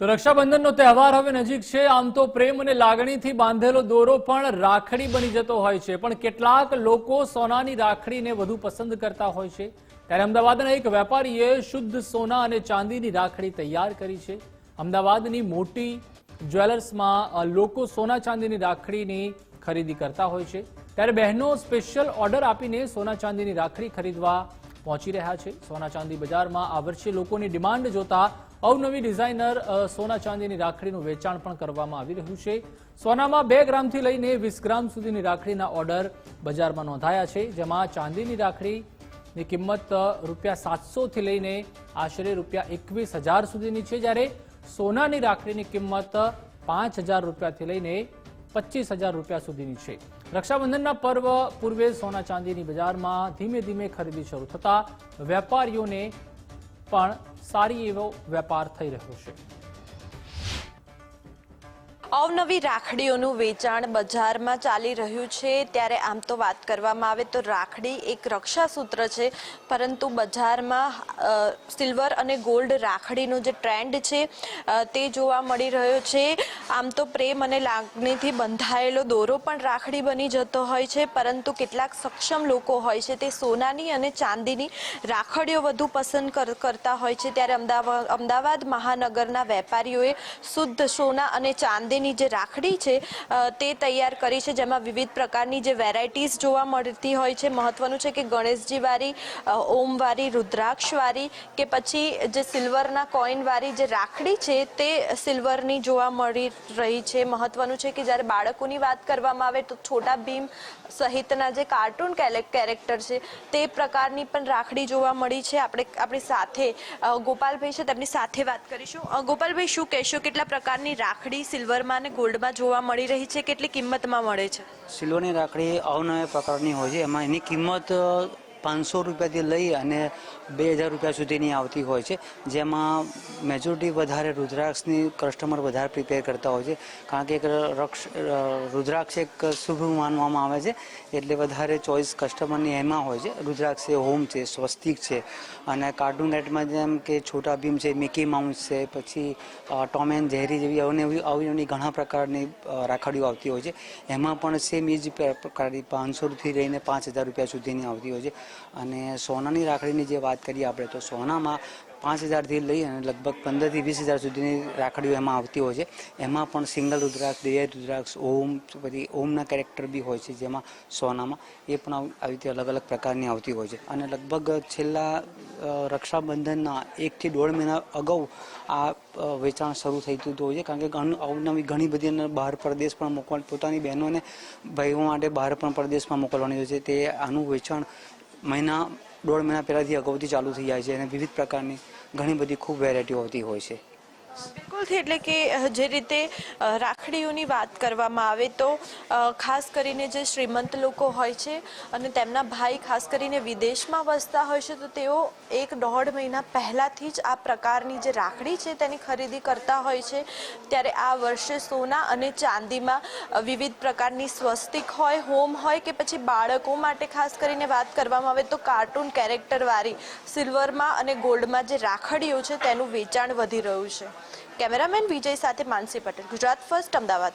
તો રક્ષાબંધનનો તહેવાર હવે નજીક છે. આમ તો પ્રેમ અને લાગણીથી બાંધેલો દોરો પણ રાખડી બની જતો હોય છે. પણ કેટલાક લોકો સોનાની રાખડીને વધુ પસંદ કરતા હોય છે. ત્યારે અમદાવાદના એક વેપારીએ શુદ્ધ સોના અને ચાંદીની રાખડી તૈયાર કરી છે. અમદાવાદની મોટી જ્વેલર્સમાં લોકો સોના ચાંદીની રાખડીની ખરીદી કરતા હોય છે. ત્યારે બહેનો સ્પેશિયલ ઓર્ડર આપીને સોના ચાંદીની રાખડી ખરીદવા પહોંચી રહ્યા છે. સોના ચાંદી બજારમાં આ વર્ષે લોકોની ડિમાન્ડ જોતા અવનવી ડિઝાઇનર સોના ચાંદીની રાખડીનું વેચાણ પણ કરવામાં આવી રહ્યું છે. સોનામાં બે ગ્રામથી લઈને વીસ ગ્રામ સુધીની રાખડીના ઓર્ડર બજારમાં નોંધાયા છે, જેમાં ચાંદીની રાખડીની કિંમત રૂપિયા સાતસોથી લઈને આશરે રૂપિયા એકવીસ હજાર સુધીની છે, જ્યારે સોનાની રાખડીની કિંમત પાંચ હજાર રૂપિયાથી લઈને પચીસ હજાર રૂપિયા સુધીની છે. રક્ષાબંધનના પર્વ પૂર્વે સોના ચાંદીની બજારમાં ધીમે ધીમે ખરીદી શરૂ થતા વેપારીઓને પણ સારી એવો વેપાર થઈ રહ્યો છે. અવનવી રાખડીઓનું વેચાણ બજારમાં ચાલી રહ્યું છે. ત્યારે આમ તો વાત કરવામાં આવે તો રાખડી એક રક્ષાસૂત્ર છે, પરંતુ બજારમાં સિલ્વર અને ગોલ્ડ રાખડીનો જે ટ્રેન્ડ છે તે જોવા મળી રહ્યો છે. આમ તો પ્રેમ અને લાગણીથી બંધાયેલો દોરો પણ રાખડી બની જતો હોય છે, પરંતુ કેટલાક સક્ષમ લોકો હોય છે તે સોનાની અને ચાંદીની રાખડીઓ વધુ પસંદ કર- કરતા હોય છે. ત્યારે અમદાવાદ અમદાવાદ મહાનગરના વેપારીઓએ શુદ્ધ સોના અને ચાંદીની જે રાખડી છે તે તૈયાર કરી છે, જેમાં વિવિધ પ્રકારની જે વેરાયટીઝ જોવા મળતી હોય છે. મહત્વનું છે કે ગણેશજી વાળી રુદ્રાક્ષવાળી રુદ્રાક્ષ વાળી કે પછી જે સિલ્વરના કોઈન વાળી જે રાખડી છે, તે સિલ્વરની જોવા મળી રહી છે. મહત્વનું છે કે જ્યારે બાળકોની વાત કરવામાં આવે તો છોટા ભીમ સહિતના જે કાર્ટૂન કેરેક્ટર છે, તે પ્રકારની પણ રાખડી જોવા મળી છે. આપણે, આપણી સાથે ગોપાલભાઈ છે, તેમની સાથે વાત કરીશું. ગોપાલભાઈ, શું કહેશો? કેટલા પ્રકારની રાખડી સિલ્વરમાં અને ગોલ્ડમાં જોવા મળી રહી છે? કેટલી કિંમતમાં મળે છે? સિલ્વરની રાખડી અવનવા પ્રકારની હોય છે. એમાં એની કિંમત પાંચસો રૂપિયાથી લઈ અને બે હજાર રૂપિયા સુધીની આવતી હોય છે, જેમાં મેજોરિટી વધારે રુદ્રાક્ષની કસ્ટમર વધારે પ્રિપેર કરતા હોય છે. કારણ કે એક રક્ષ રુદ્રાક્ષ એક શુભ માનવામાં આવે છે, એટલે વધારે ચોઈસ કસ્ટમરની એમાં હોય છે. રુદ્રાક્ષ છે હોમ છે, સ્વસ્તિક છે. અને કાર્ટૂન નેટમાં જેમ કે છોટા ભીમ છે મિકી માઉસ છે, પછી ટોમ એન્ડ ઝેરી જેવી અવનવી અવનવી ઘણા પ્રકારની રાખડીઓ આવતી હોય છે. એમાં પણ સેમ એ જ પ્ર- પ્રકારની પાંચસોથી લઈને પાંચ હજાર રૂપિયા સુધીની આવતી હોય છે. અને સોનાની રાખડીની જે વાત કરીએ આપણે, તો સોનામાં પાંચ હજારથી લઈ અને લગભગ પંદરથી વીસ હજાર સુધીની રાખડીઓ એમાં આવતી હોય છે. એમાં પણ સિંગલ રુદ્રાક્ષ દેય રુદ્રાક્ષ, ઓમ, પછી ઓમના કેરેક્ટર બી હોય છે જેમાં સોનામાં. એ પણ આવી રીતે અલગ અલગ પ્રકારની આવતી હોય છે. અને લગભગ છેલ્લા રક્ષાબંધનના એકથી દોઢ મહિના અગાઉ આ વેચાણ શરૂ થઈ થતું હોય છે. કારણ કે અવનવી ઘણી બધી બહાર પરદેશ પણ મોકલ, પોતાની બહેનોને ભાઈઓ માટે બહાર પણ પ્રદેશમાં મોકલવાની હોય છે. તે આનું વેચાણ મહિના, દોઢ મહિના પહેલાંથી અગાઉથી ચાલુ થઈ જાય છે અને વિવિધ પ્રકારની ઘણી બધી ખૂબ વેરાયટીઓ આવતી હોય છે. બિલકુલથી એટલે કે જે રીતે રાખડીઓની વાત કરવામાં આવે તો ખાસ કરીને જે શ્રીમંત લોકો હોય છે અને તેમના ભાઈ ખાસ કરીને વિદેશમાં વસતા હોય છે, તો તેઓ એક દોઢ મહિના પહેલાંથી જ આ પ્રકારની જે રાખડી છે તેની ખરીદી કરતા હોય છે. ત્યારે આ વર્ષે સોના અને ચાંદીમાં વિવિધ પ્રકારની સ્વસ્તિક હોય, હોમ હોય કે પછી બાળકો માટે ખાસ કરીને વાત કરવામાં આવે તો કાર્ટૂન કેરેક્ટરવાળી સિલ્વરમાં અને ગોલ્ડમાં જે રાખડીઓ છે તેનું વેચાણ વધી રહ્યું છે. કેમેરામેન વિજય સાથે માનસી પટેલ ગુજરાત ફર્સ્ટ અમદાવાદ.